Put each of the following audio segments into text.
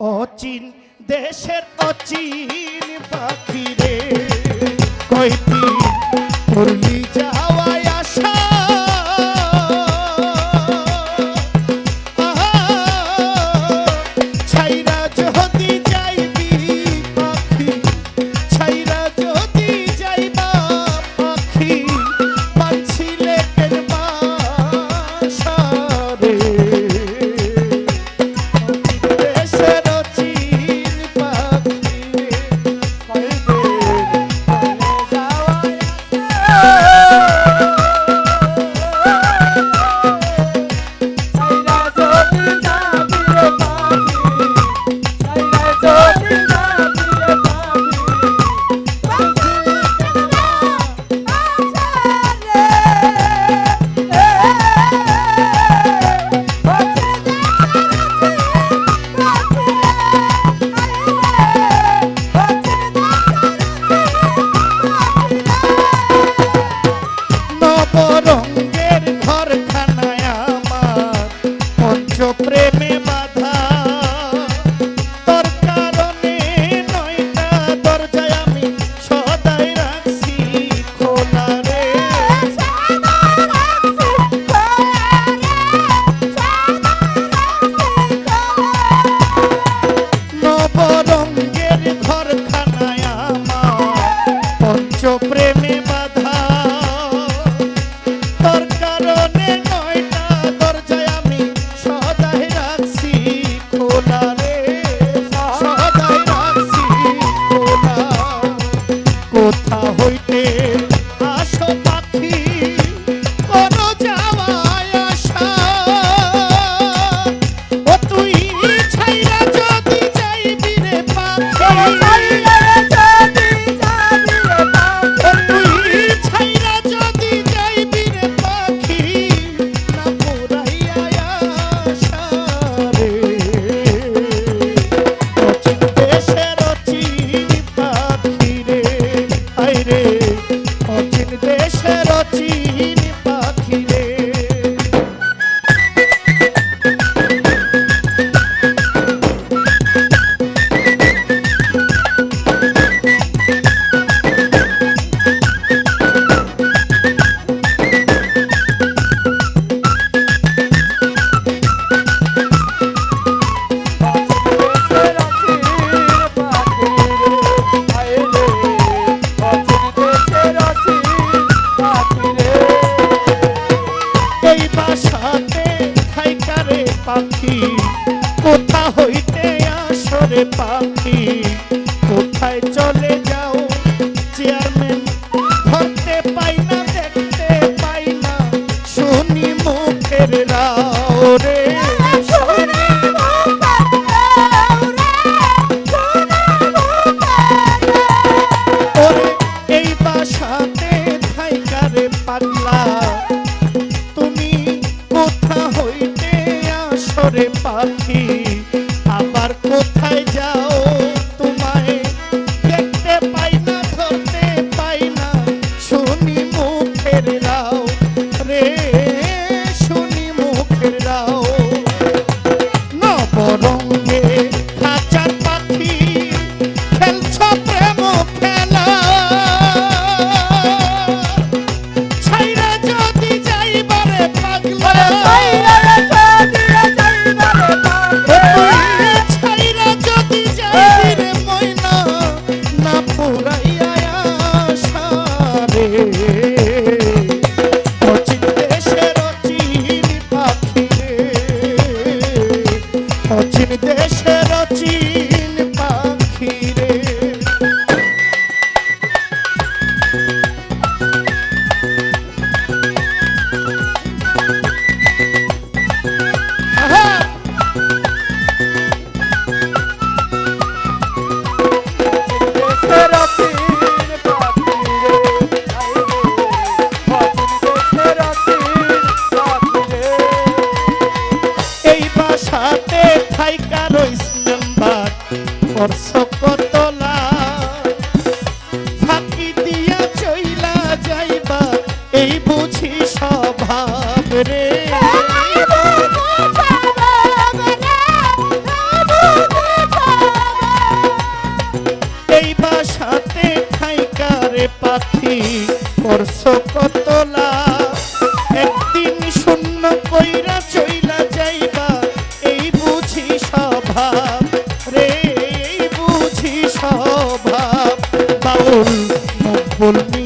অচিন দেশের অচিন পাখি রে। কয়টি পড়লি যা বাধা পাখি কোথা হইতে আসরে পাখি? পাখি আবার কোথায় মকবুল মকবুল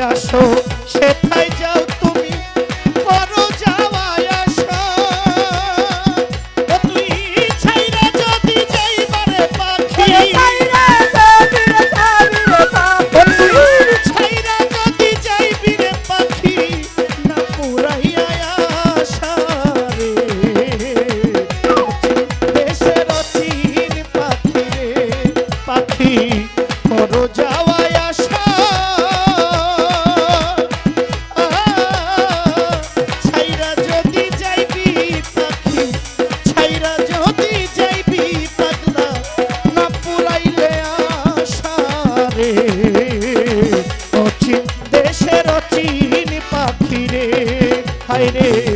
আসো হায় রে